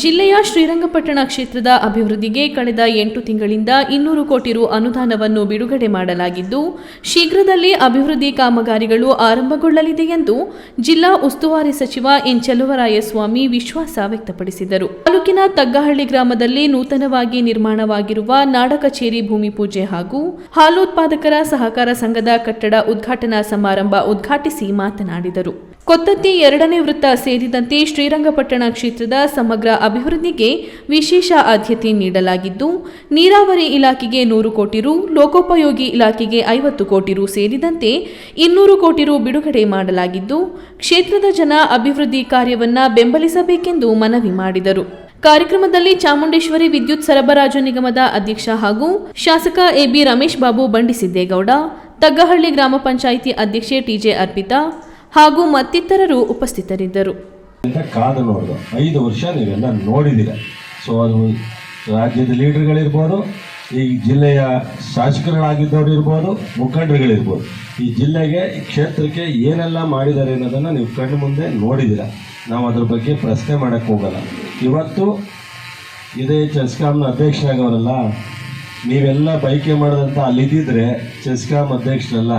ಜಿಲ್ಲೆಯ ಶ್ರೀರಂಗಪಟ್ಟಣ ಕ್ಷೇತ್ರದ ಅಭಿವೃದ್ಧಿಗೆ ಕಳೆದ ಎಂಟು ತಿಂಗಳಿಂದ ಇನ್ನೂರು ಕೋಟಿ ರು ಅನುದಾನವನ್ನು ಬಿಡುಗಡೆ ಮಾಡಲಾಗಿದ್ದು, ಶೀಘ್ರದಲ್ಲಿ ಅಭಿವೃದ್ಧಿ ಕಾಮಗಾರಿಗಳು ಆರಂಭಗೊಳ್ಳಲಿದೆ ಎಂದು ಜಿಲ್ಲಾ ಉಸ್ತುವಾರಿ ಸಚಿವ ಎನ್ ಚಲುವರಾಯಸ್ವಾಮಿ ವಿಶ್ವಾಸ ವ್ಯಕ್ತಪಡಿಸಿದರು. ತಾಲೂಕಿನ ತಗ್ಗಹಳ್ಳಿ ಗ್ರಾಮದಲ್ಲಿ ನೂತನವಾಗಿ ನಿರ್ಮಾಣವಾಗಿರುವ ನಾಡ ಕಚೇರಿ ಭೂಮಿ ಪೂಜೆ ಹಾಗೂ ಹಾಲುತ್ಪಾದಕರ ಸಹಕಾರ ಸಂಘದ ಕಟ್ಟಡ ಉದ್ಘಾಟನಾ ಸಮಾರಂಭ ಉದ್ಘಾಟಿಸಿ ಮಾತನಾಡಿದರು. ಕೊತ್ತತ್ತಿ ಎರಡನೇ ವೃತ್ತ ಸೇರಿದಂತೆ ಶ್ರೀರಂಗಪಟ್ಟಣ ಕ್ಷೇತ್ರದ ಸಮಗ್ರ ಅಭಿವೃದ್ಧಿಗೆ ವಿಶೇಷ ಆದ್ಯತೆ ನೀಡಲಾಗಿದ್ದು, ನೀರಾವರಿ ಇಲಾಖೆಗೆ ನೂರು ಕೋಟಿ ರು, ಲೋಕೋಪಯೋಗಿ ಇಲಾಖೆಗೆ ಐವತ್ತು ಕೋಟಿ ರು ಸೇರಿದಂತೆ ಇನ್ನೂರು ಕೋಟಿ ರು ಬಿಡುಗಡೆ ಮಾಡಲಾಗಿದ್ದು, ಕ್ಷೇತ್ರದ ಜನ ಅಭಿವೃದ್ಧಿ ಕಾರ್ಯವನ್ನ ಬೆಂಬಲಿಸಬೇಕೆಂದು ಮನವಿ ಮಾಡಿದರು. ಕಾರ್ಯಕ್ರಮದಲ್ಲಿ ಚಾಮುಂಡೇಶ್ವರಿ ವಿದ್ಯುತ್ ಸರಬರಾಜು ನಿಗಮದ ಅಧ್ಯಕ್ಷ ಹಾಗೂ ಶಾಸಕ ಎಬಿ ರಮೇಶ್ ಬಾಬು ಬಂಡಿಸಿದ್ದೇಗೌಡ, ತಗ್ಗಹಳ್ಳಿ ಗ್ರಾಮ ಪಂಚಾಯಿತಿ ಅಧ್ಯಕ್ಷೆ ಟಿಜೆ ಅರ್ಪಿತಾ ಹಾಗೂ ಮತ್ತಿತರರು ಉಪಸ್ಥಿತರಿದ್ದರು. ಕಾದು ನೋಡಿದ್ರು ಐದು ವರ್ಷ ನೀವೆಲ್ಲ ನೋಡಿದ್ದೀರ. ಸೊ ಅದು ರಾಜ್ಯದ ಲೀಡರ್ಗಳಿರ್ಬೋದು, ಈ ಜಿಲ್ಲೆಯ ಶಾಸಕರಾಗಿದ್ದವರು ಇರ್ಬೋದು, ಮುಖಂಡರುಗಳಿರ್ಬೋದು. ಈ ಜಿಲ್ಲೆಗೆ, ಈ ಕ್ಷೇತ್ರಕ್ಕೆ ಏನೆಲ್ಲ ಮಾಡಿದ್ದಾರೆ ಅನ್ನೋದನ್ನು ನೀವು ಕಣ್ಣು ಮುಂದೆ ನೋಡಿದ್ದೀರ. ನಾವು ಅದ್ರ ಬಗ್ಗೆ ಪ್ರಶ್ನೆ ಮಾಡೋಕ್ಕೆ ಹೋಗಲ್ಲ. ಇವತ್ತು ಇದೇ ಚೆಸ್ಕಾಮ್ನ ಅಧ್ಯಕ್ಷರಾಗವರಲ್ಲ ನೀವೆಲ್ಲ ಬೈಕೆ ಮಾಡಿದಂಥ ಅಲ್ಲಿದ್ದಿದ್ರೆ ಚೆಸ್ಕಾಮ್ ಅಧ್ಯಕ್ಷರಲ್ಲ.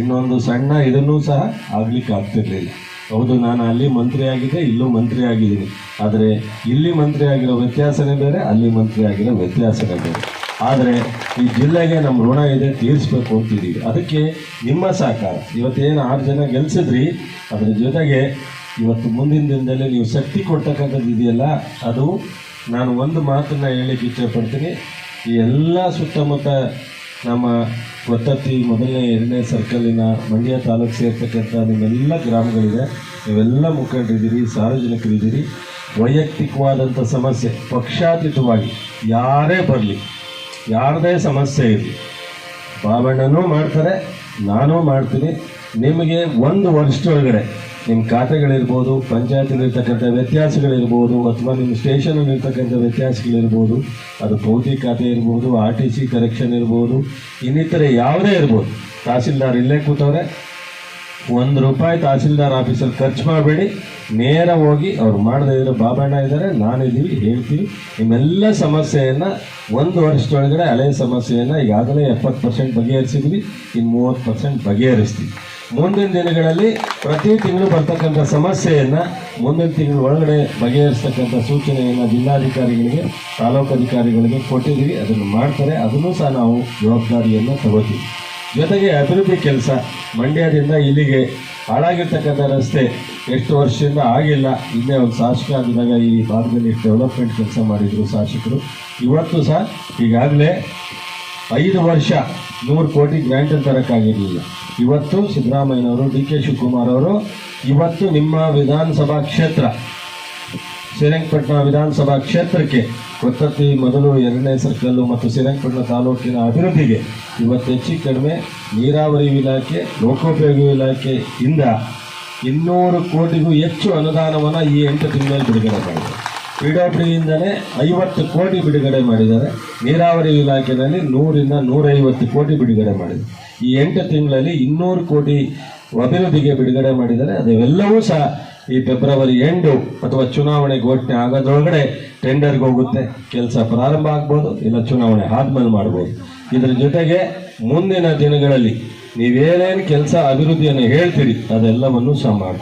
ಇನ್ನೊಂದು ಸಣ್ಣ ಇದನ್ನು ಸಹ ಆಗ್ಲಿಕ್ಕೆ ಆಗ್ತಿರ್ಲಿಲ್ಲ. ಹೌದು, ನಾನು ಅಲ್ಲಿ ಮಂತ್ರಿ ಆಗಿದ್ದೆ, ಇಲ್ಲೂ ಮಂತ್ರಿ ಆಗಿದ್ದೀನಿ. ಆದರೆ ಇಲ್ಲಿ ಮಂತ್ರಿ ಆಗಿರೋ ವ್ಯತ್ಯಾಸನೇ ಬೇರೆ, ಅಲ್ಲಿ ಮಂತ್ರಿ ಆಗಿರೋ ವ್ಯತ್ಯಾಸನೇ ಬೇರೆ. ಆದರೆ ಈ ಜಿಲ್ಲೆಗೆ ನಮ್ಮ ಋಣ ಇದೆ, ತೀರಿಸ್ಬೇಕು ಅಂತಿದ್ದೀವಿ. ಅದಕ್ಕೆ ನಿಮ್ಮ ಸಹಕಾರ. ಇವತ್ತೇನು ಆರು ಜನ ಗೆಲ್ಸಿದ್ರಿ, ಅದರ ಜೊತೆಗೆ ಇವತ್ತು ಮುಂದಿನ ದಿನದಲ್ಲಿ ನೀವು ಶಕ್ತಿ ಕೊಡ್ತಕ್ಕಂಥದ್ದು ಇದೆಯಲ್ಲ, ಅದು ನಾನು ಒಂದು ಮಾತನ್ನು ಹೇಳಿಕ್ಕೆ ಇಷ್ಟಪಡ್ತೀನಿ. ಈ ಎಲ್ಲ ಸುತ್ತಮುತ್ತ ನಮ್ಮ ಒತ್ತತ್ತಿ ಮೊದಲನೇ, ಎರಡನೇ ಸರ್ಕಲಿನ ಮಂಡ್ಯ ತಾಲೂಕು ಸೇರ್ತಕ್ಕಂಥ ನಿಮ್ಮೆಲ್ಲ ಗ್ರಾಮಗಳಿದೆ. ನೀವೆಲ್ಲ ಮುಖಂಡರಿದ್ದೀರಿ, ಸಾರ್ವಜನಿಕರಿದ್ದೀರಿ. ವೈಯಕ್ತಿಕವಾದಂಥ ಸಮಸ್ಯೆ, ಪಕ್ಷಾತೀತವಾಗಿ ಯಾರೇ ಬರಲಿ, ಯಾರದೇ ಸಮಸ್ಯೆ ಇರಲಿ, ಬಾಬಣ್ಣನೂ ಮಾಡ್ತಾರೆ, ನಾನೂ ಮಾಡ್ತೀನಿ. ನಿಮಗೆ ಒಂದು ವರ್ಷದೊಳಗಡೆ ನಿಮ್ಮ ಖಾತೆಗಳಿರ್ಬೋದು ಪಂಚಾಯತ್ಗಳಿರ್ತಕ್ಕಂಥ ವ್ಯತ್ಯಾಸಗಳಿರ್ಬೋದು, ಅಥವಾ ನಿಮ್ಮ ಸ್ಟೇಷನಲ್ಲಿರ್ತಕ್ಕಂಥ ವ್ಯತ್ಯಾಸಗಳಿರ್ಬೋದು, ಅದು ಭೌತಿಕ ಖಾತೆ ಇರ್ಬೋದು ಆರ್ ಟಿ ಸಿ ಕರೆಕ್ಷನ್ ಇರ್ಬೋದು, ಇನ್ನಿತರೆ ಯಾವುದೇ ಇರ್ಬೋದು. ತಹಸೀಲ್ದಾರ್ ಇಲ್ಲೇ ಕೂತವ್ರೆ, ಒಂದು ರೂಪಾಯಿ ತಹಸೀಲ್ದಾರ್ ಆಫೀಸಲ್ಲಿ ಖರ್ಚು ಮಾಡಬೇಡಿ. ನೇರ ಹೋಗಿ ಅವ್ರು ಮಾಡದೇ ಇದ್ರೆ ಬಾಬಣ್ಣ ಇದ್ದಾರೆ, ನಾನಿದ್ದೀವಿ, ಹೇಳ್ತೀವಿ. ನಿಮ್ಮೆಲ್ಲ ಸಮಸ್ಯೆಯನ್ನು ಒಂದು ವರ್ಷದೊಳಗಡೆ ಹಳೆಯ ಸಮಸ್ಯೆಯನ್ನು ಈಗಾಗಲೇ ಎಪ್ಪತ್ತು ಪರ್ಸೆಂಟ್ ಬಗೆಹರಿಸಿದ್ವಿ ಇನ್ನು ಮೂವತ್ತು ಪರ್ಸೆಂಟ್ ಬಗೆಹರಿಸ್ತೀವಿ. ಮುಂದಿನ ದಿನಗಳಲ್ಲಿ ಪ್ರತಿ ತಿಂಗಳು ಬರ್ತಕ್ಕಂಥ ಸಮಸ್ಯೆಯನ್ನು ಮುಂದಿನ ತಿಂಗಳು ಒಳಗಡೆ ಬಗೆಹರಿಸ್ತಕ್ಕಂಥ ಸೂಚನೆಯನ್ನು ಜಿಲ್ಲಾಧಿಕಾರಿಗಳಿಗೆ, ತಾಲೂಕು ಅಧಿಕಾರಿಗಳಿಗೆ ಕೊಟ್ಟಿದ್ದೀವಿ. ಅದನ್ನು ಮಾಡ್ತಾರೆ. ಅದನ್ನು ಸಹ ನಾವು ಜವಾಬ್ದಾರಿಯನ್ನು ತಗೋತೀವಿ. ಜೊತೆಗೆ ಅಭಿವೃದ್ಧಿ ಕೆಲಸ ಮಂಡ್ಯದಿಂದ ಇಲ್ಲಿಗೆ ಹಾಳಾಗಿರ್ತಕ್ಕಂಥ ರಸ್ತೆ ಎಷ್ಟು ವರ್ಷದಿಂದ ಆಗಿಲ್ಲ. ಹಿಂದೆ ಒಂದು ಶಾಸಕ ಆಗಿದ್ದಾಗ ಈ ಭಾಗದಲ್ಲಿ ಡೆವಲಪ್ಮೆಂಟ್ ಕೆಲಸ ಮಾಡಿದರು ಶಾಸಕರು. ಇವತ್ತು ಸಹ ಈಗಾಗಲೇ ಐದು ವರ್ಷ ನೂರು ಕೋಟಿ ಗ್ರ್ಯಾಂಟ್ ತರೋಕ್ಕಾಗಿರಲಿಲ್ಲ ಇವತ್ತು ಸಿದ್ದರಾಮಯ್ಯನವರು, ಡಿ ಕೆ ಶಿವಕುಮಾರ್ ಅವರು ಇವತ್ತು ನಿಮ್ಮ ವಿಧಾನಸಭಾ ಕ್ಷೇತ್ರ, ಶ್ರೀರಂಗಪಟ್ಟಣ ವಿಧಾನಸಭಾ ಕ್ಷೇತ್ರಕ್ಕೆ ಕೊತ್ತತ್ತಿ ಮೊದಲು ಎರಡನೇ ಸರ್ಕಲ್ಲು ಮತ್ತು ಶ್ರೀರಂಗಪಟ್ಟಣ ತಾಲೂಕಿನ ಅಭಿವೃದ್ಧಿಗೆ ಇವತ್ತು ಹೆಚ್ಚು ಕಡಿಮೆ ನೀರಾವರಿ ಇಲಾಖೆ, ಲೋಕೋಪಯೋಗಿ ಇಲಾಖೆಯಿಂದ ಇನ್ನೂರು ಕೋಟಿಗೂ ಹೆಚ್ಚು ಅನುದಾನವನ್ನು ಈ ಎಂಟು ತಿಂಗಳಲ್ಲಿ ಬಿಡುಗಡೆ ಮಾಡಿದೆ ಪಿ ಐವತ್ತು ಕೋಟಿ ಬಿಡುಗಡೆ ಮಾಡಿದ್ದಾರೆ. ನೀರಾವರಿ ಇಲಾಖೆಯಲ್ಲಿ ನೂರಿಂದ ನೂರೈವತ್ತು ಕೋಟಿ ಬಿಡುಗಡೆ ಮಾಡಿದೆ ಈ ಎಂಟು ತಿಂಗಳಲ್ಲಿ ಇನ್ನೂರು ಕೋಟಿ ಅಭಿವೃದ್ಧಿಗೆ ಬಿಡುಗಡೆ ಮಾಡಿದ್ದಾರೆ. ಅದೆಲ್ಲವೂ ಸಹ ಈ ಫೆಬ್ರವರಿ ಎಂಡು ಅಥವಾ ಚುನಾವಣೆ ಘೋಷಣೆ ಆಗೋದ್ರೊಳಗಡೆ ಟೆಂಡರ್ಗೆ ಹೋಗುತ್ತೆ. ಕೆಲಸ ಪ್ರಾರಂಭ ಆಗ್ಬೋದು, ಇಲ್ಲ ಚುನಾವಣೆ ಆದ್ಮೇಲೆ ಮಾಡ್ಬೋದು. ಇದರ ಜೊತೆಗೆ ಮುಂದಿನ ದಿನಗಳಲ್ಲಿ ನೀವೇನೇನು ಕೆಲಸ ಅಭಿವೃದ್ಧಿಯನ್ನು ಹೇಳ್ತೀರಿ, ಅದೆಲ್ಲವನ್ನು ಸಹ ಮಾಡಿ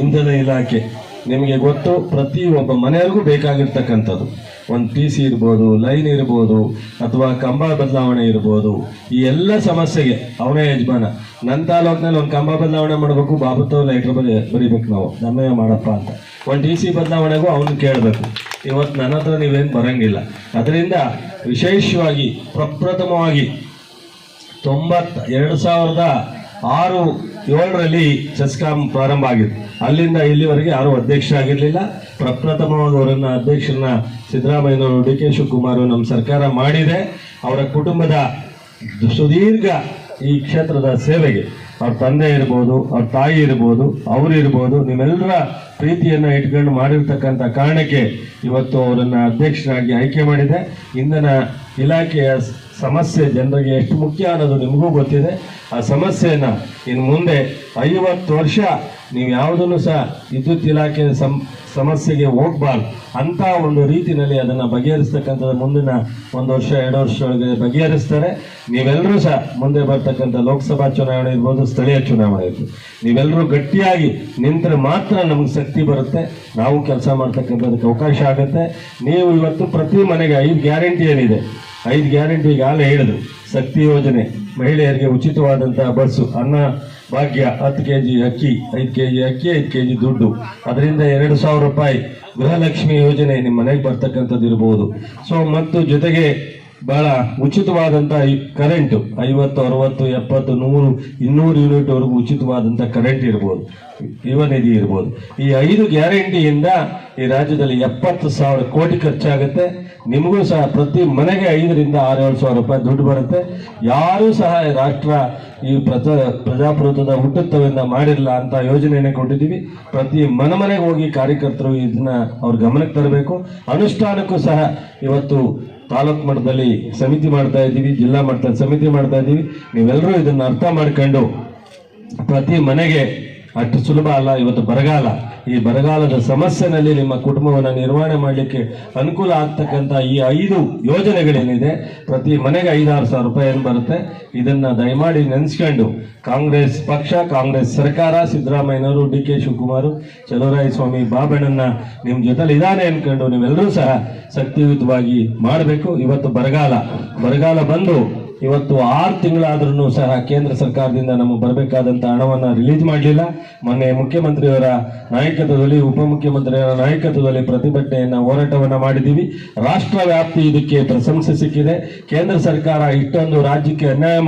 ಇಂಧನ ಇಲಾಖೆ, ನಿಮಗೆ ಗೊತ್ತು ಪ್ರತಿ ಒಬ್ಬ ಮನೆಯವ್ರಿಗೂ ಬೇಕಾಗಿರ್ತಕ್ಕಂಥದ್ದು. ಒಂದು ಪಿ ಸಿ ಇರ್ಬೋದು ಲೈನ್ ಇರ್ಬೋದು, ಅಥವಾ ಕಂಬ ಬದಲಾವಣೆ ಇರ್ಬೋದು, ಈ ಎಲ್ಲ ಸಮಸ್ಯೆಗೆ ಅವನೇ ಯಜಮಾನ. ನನ್ನ ತಾಲೂಕಿನಲ್ಲಿ ಒಂದು ಕಂಬ ಬದಲಾವಣೆ ಮಾಡಬೇಕು, ಬಾಬುತ್ತೋ ಲೈಟ್ರ್ ಬರೀ, ಬರಿಬೇಕು ನಾವು. ನಮ್ಮೇ ಮಾಡಪ್ಪ ಅಂತ. ಒಂದು ಡಿ ಸಿ ಬದಲಾವಣೆಗೂ ಅವನು ಕೇಳಬೇಕು. ಇವತ್ತು ನನ್ನ ಹತ್ರ ನೀವೇನು ಬರೋಂಗಿಲ್ಲ. ಅದರಿಂದ ವಿಶೇಷವಾಗಿ ಪ್ರಪ್ರಥಮವಾಗಿ ತೊಂಬತ್ತ, ಎರಡು ಸಾವಿರದ ಆರು ಏಳರಲ್ಲಿ ಸೆಸ್ಕಾಂ ಪ್ರಾರಂಭ ಆಗಿತ್ತು. ಅಲ್ಲಿಂದ ಇಲ್ಲಿವರೆಗೆ ಯಾರೂ ಅಧ್ಯಕ್ಷರಾಗಿರಲಿಲ್ಲ. ಪ್ರಪ್ರಥಮವಾಗಿ ಅವರನ್ನು ಅಧ್ಯಕ್ಷರನ್ನ ಸಿದ್ದರಾಮಯ್ಯನವರು ಡಿ ಕೆ ಶಿವಕುಮಾರ್ ನಮ್ಮ ಸರ್ಕಾರ ಮಾಡಿದೆ. ಅವರ ಕುಟುಂಬದ ಸುದೀರ್ಘ ಈ ಕ್ಷೇತ್ರದ ಸೇವೆಗೆ ಅವ್ರ ತಂದೆ ಇರ್ಬೋದು, ಅವ್ರ ತಾಯಿ ಇರ್ಬೋದು, ಅವರು ಇರ್ಬೋದು, ನಿಮ್ಮೆಲ್ಲರ ಪ್ರೀತಿಯನ್ನು ಇಟ್ಕೊಂಡು ಮಾಡಿರ್ತಕ್ಕಂಥ ಕಾರಣಕ್ಕೆ ಇವತ್ತು ಅವರನ್ನು ಅಧ್ಯಕ್ಷರಾಗಿ ಆಯ್ಕೆ ಮಾಡಿದೆ. ಇಂಧನ ಇಲಾಖೆಯ ಸಮಸ್ಯೆ ಜನರಿಗೆ ಎಷ್ಟು ಮುಖ್ಯ ಅನ್ನೋದು ನಿಮಗೂ ಗೊತ್ತಿದೆ. ಆ ಸಮಸ್ಯೆಯನ್ನು ಇನ್ನು ಮುಂದೆ ಐವತ್ತು ವರ್ಷ ನೀವು ಯಾವುದನ್ನು ಸಹ ವಿದ್ಯುತ್ ಇಲಾಖೆ ಸಂ ಸಮಸ್ಯೆಗೆ ಹೋಗ್ಬಾರ್ದು. ಅಂತ ಒಂದು ರೀತಿಯಲ್ಲಿ ಅದನ್ನು ಬಗೆಹರಿಸ್ತಕ್ಕಂಥದ್ದು ಮುಂದಿನ ಒಂದು ವರ್ಷ, ಎರಡು ವರ್ಷ ಬಗೆಹರಿಸ್ತಾರೆ. ನೀವೆಲ್ಲರೂ ಸಹ ಮುಂದೆ ಬರ್ತಕ್ಕಂಥ ಲೋಕಸಭಾ ಚುನಾವಣೆ ಇರ್ಬೋದು, ಸ್ಥಳೀಯ ಚುನಾವಣೆ ಇರ್ಬೋದು. ನೀವೆಲ್ಲರೂ ಗಟ್ಟಿಯಾಗಿ ನಿಂತರೆ ಮಾತ್ರ ನಮಗೆ ಶಕ್ತಿ ಬರುತ್ತೆ. ನಾವು ಕೆಲಸ ಮಾಡ್ತಕ್ಕಂಥದಕ್ಕೆ ಅವಕಾಶ ಆಗುತ್ತೆ. ನೀವು ಇವತ್ತು ಪ್ರತಿ ಮನೆಗೆ ಐದು ಗ್ಯಾರಂಟಿ ಏನಿದೆ? ಐದು ಗ್ಯಾರಂಟಿ ಈಗಾಗಲೇ ಹೇಳಿದ್ರು. ಶಕ್ತಿ ಯೋಜನೆ, ಮಹಿಳೆಯರಿಗೆ ಉಚಿತವಾದಂತಹ ಬಸ್ಸು, ಅನ್ನ, ಭಾಗ್ಯ, ಹತ್ತು ಕೆ ಜಿ ಅಕ್ಕಿ, ಐದು ಕೆ ಜಿ ಅಕ್ಕಿ, ಐದು ಕೆ ಜಿ ದುಡ್ಡು. ಅದರಿಂದ ಎರಡು ಸಾವಿರ ರೂಪಾಯಿ ಗೃಹಲಕ್ಷ್ಮಿ ಯೋಜನೆ ನಿಮ್ಮ ಮನೆಗೆ ಬರ್ತಕ್ಕಂಥದ್ದು ಇರಬಹುದು ಸೊ ಮತ್ತು ಜೊತೆಗೆ ಬಹಳ ಉಚಿತವಾದಂಥ ಈ ಕರೆಂಟು ಐವತ್ತು, ಅರವತ್ತು, ಎಪ್ಪತ್ತು, ನೂರು, ಇನ್ನೂರು ಯೂನಿಟ್ವರೆಗೂ ಉಚಿತವಾದಂಥ ಕರೆಂಟ್ ಇರ್ಬೋದು. ಯುವ ನಿಧಿ ಇರ್ಬೋದು. ಈ ಐದು ಗ್ಯಾರಂಟಿಯಿಂದ ಈ ರಾಜ್ಯದಲ್ಲಿ ಎಪ್ಪತ್ತು ಸಾವಿರ ಕೋಟಿ ಖರ್ಚಾಗುತ್ತೆ. ನಿಮಗೂ ಸಹ ಪ್ರತಿ ಮನೆಗೆ ಐದರಿಂದ ಆರು ಏಳು ಸಾವಿರ ರೂಪಾಯಿ ದುಡ್ಡು ಬರುತ್ತೆ. ಯಾರೂ ಸಹ ರಾಷ್ಟ್ರ ಈ ಪ್ರಜಾ, ಪ್ರಜಾಪ್ರಭುತ್ವದ ಹುಟ್ಟುತ್ತವೆಂದ ಮಾಡಿರಲ್ಲ ಅಂತ ಯೋಜನೆಯನ್ನು ಕೊಟ್ಟಿದ್ದೀವಿ. ಪ್ರತಿ ಮನೆ ಮನೆಗೆ ಹೋಗಿ ಕಾರ್ಯಕರ್ತರು ಇದನ್ನ ಅವ್ರ ಗಮನಕ್ಕೆ ತರಬೇಕು. ಅನುಷ್ಠಾನಕ್ಕೂ ಸಹ ಇವತ್ತು ತಾಲೂಕು ಮಟ್ಟದಲ್ಲಿ ಸಮಿತಿ ಮಾಡ್ತಾ ಇದ್ದೀವಿ, ಜಿಲ್ಲಾ ಮಟ್ಟದಲ್ಲಿ ಸಮಿತಿ ಮಾಡ್ತಾ ಇದ್ದೀವಿ. ನೀವೆಲ್ಲರೂ ಇದನ್ನು ಅರ್ಥ ಮಾಡ್ಕೊಂಡು ಪ್ರತಿ ಮನೆಗೆ ಅಷ್ಟು ಸುಲಭ ಅಲ್ಲ, ಇವತ್ತು ಬರಗಾಲ. ಈ ಬರಗಾಲದ ಸಮಸ್ಯೆನಲ್ಲಿ ನಿಮ್ಮ ಕುಟುಂಬವನ್ನು ನಿರ್ವಹಣೆ ಮಾಡಲಿಕ್ಕೆ ಅನುಕೂಲ ಆಗ್ತಕ್ಕಂಥ ಈ ಐದು ಯೋಜನೆಗಳೇನಿದೆ, ಪ್ರತಿ ಮನೆಗೆ ಐದಾರು ಸಾವಿರ ರೂಪಾಯಿ ಏನು ಬರುತ್ತೆ. ಇದನ್ನು ದಯಮಾಡಿ ನೆನೆಸ್ಕೊಂಡು, ಕಾಂಗ್ರೆಸ್ ಪಕ್ಷ, ಕಾಂಗ್ರೆಸ್ ಸರ್ಕಾರ, ಸಿದ್ದರಾಮಯ್ಯನವರು ಡಿ ಕೆ ಶಿವಕುಮಾರ್ ಸ್ವಾಮಿ ಬಾಬಣ್ಣನ ನಿಮ್ಮ ಜೊತೆಲಿ ಇದಾನೆ ಅಂದ್ಕೊಂಡು ನೀವೆಲ್ಲರೂ ಸಹ ಶಕ್ತಿಯುತವಾಗಿ ಮಾಡಬೇಕು. ಇವತ್ತು ಬರಗಾಲ. ಬರಗಾಲ ಬಂದು ಇವತ್ತು ಆರು ತಿಂಗಳಾದ್ರೂ ಸಹ ಕೇಂದ್ರ ಸರ್ಕಾರದಿಂದ ನಮಗೆ ಬರಬೇಕಾದಂತಹ ಹಣವನ್ನ ರಿಲೀಸ್ ಮಾಡಲಿಲ್ಲ. ಮೊನ್ನೆ ಮುಖ್ಯಮಂತ್ರಿಯವರ ನಾಯಕತ್ವದಲ್ಲಿ, ಉಪಮುಖ್ಯಮಂತ್ರಿಯವರ ನಾಯಕತ್ವದಲ್ಲಿ ಪ್ರತಿಭಟನೆಯನ್ನ ಹೋರಾಟವನ್ನ ಮಾಡಿದ್ದೀವಿ. ರಾಷ್ಟ್ರ ವ್ಯಾಪ್ತಿ ಇದಕ್ಕೆ ಪ್ರಶಂಸೆ ಸಿಕ್ಕಿದೆ. ಕೇಂದ್ರ ಸರ್ಕಾರ ಇಷ್ಟೊಂದು ರಾಜ್ಯಕ್ಕೆ ಅನ್ಯಾಯ